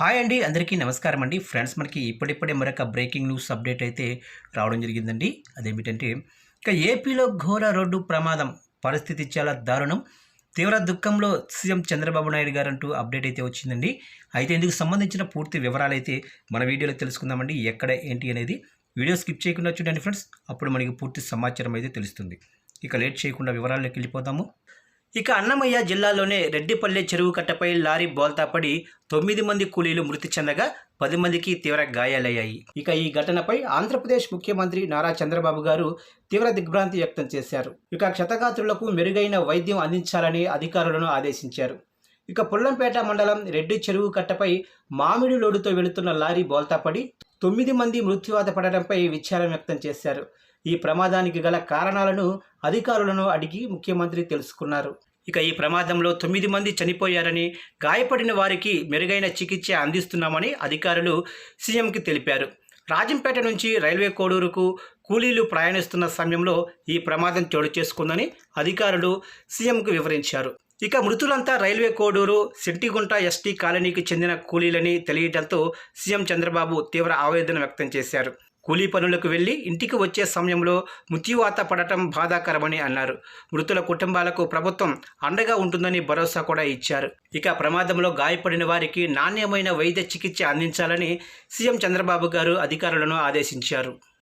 Hi అండి అందరికీ నమస్కారం అండి. ఫ్రెండ్స్ మనకి ఇప్పుడిప్పుడే మరొక బ్రేకింగ్ న్యూస్ అప్డేట్ అయితే రావడం జరిగిందండి. అదేమిటంటే ఇక ఏపీలో ఘోర రోడ్డు ప్రమాదం పరిస్థితి చాలా దారుణం. తీవ్ర దుఃఖంలో సీఎం చంద్రబాబు నాయుడు గారు అంటూ అప్డేట్ అయితే వచ్చిందండి. అయితే ఇందుకు సంబంధించిన పూర్తి వివరాలు అయితే మన వీడియోలో తెలుసుకుందామండి. ఎక్కడ ఏంటి అనేది వీడియో స్కిప్ చేయకుండా చూడండి ఫ్రెండ్స్. అప్పుడు మనకి పూర్తి సమాచారం అయితే తెలుస్తుంది. ఇక లేట్ చేయకుండా వివరాల్లోకి వెళ్ళిపోతాము ఇక అన్నమయ్య జిల్లాలోనే రెడ్డిపల్లె చెరువు కట్టపై లారీ బోల్తాపడి తొమ్మిది మంది కూలీలు మృతి చెందగా పది మందికి తీవ్ర గాయాలయ్యాయి. ఇక ఈ ఘటనపై ఆంధ్రప్రదేశ్ ముఖ్యమంత్రి నారా చంద్రబాబు గారు తీవ్ర దిగ్భ్రాంతి వ్యక్తం చేశారు. ఇక క్షతగాత్రులకు మెరుగైన వైద్యం అందించాలని అధికారులను ఆదేశించారు. ఇక పుల్లంపేట మండలం రెడ్డి చెరువు కట్టపై మామిడి లోడుతో వెళుతున్న లారీ బోల్తాపడి తొమ్మిది మంది మృత్యువాత పడడంపై విచారం వ్యక్తం చేశారు. ఈ ప్రమాదానికి గల కారణాలను అధికారులను అడిగి ముఖ్యమంత్రి తెలుసుకున్నారు. ఇక ఈ ప్రమాదంలో తొమ్మిది మంది చనిపోయారని గాయపడిన వారికి మెరుగైన చికిత్స అందిస్తున్నామని అధికారులు సీఎంకి తెలిపారు. రాజంపేట నుంచి రైల్వే కోడూరుకు కూలీలు ప్రయాణిస్తున్న సమయంలో ఈ ప్రమాదం చోటు చేసుకుందని అధికారులు సీఎంకు వివరించారు. ఇక మృతులంతా రైల్వే కోడూరు సిట్టిగుంట ఎస్టీ కాలనీకి చెందిన కూలీలని తెలియటంతో సీఎం చంద్రబాబు తీవ్ర ఆవేదన వ్యక్తం చేశారు. కూలీ పనులకు వెళ్ళి ఇంటికి వచ్చే సమయంలో మృత్యువాత పడటం బాధాకరమని అన్నారు. మృతుల కుటుంబాలకు ప్రభుత్వం అండగా ఉంటుందని భరోసా కూడా ఇచ్చారు. ఇక ప్రమాదంలో గాయపడిన వారికి నాణ్యమైన వైద్య చికిత్స అందించాలని సీఎం చంద్రబాబు గారు అధికారులను ఆదేశించారు.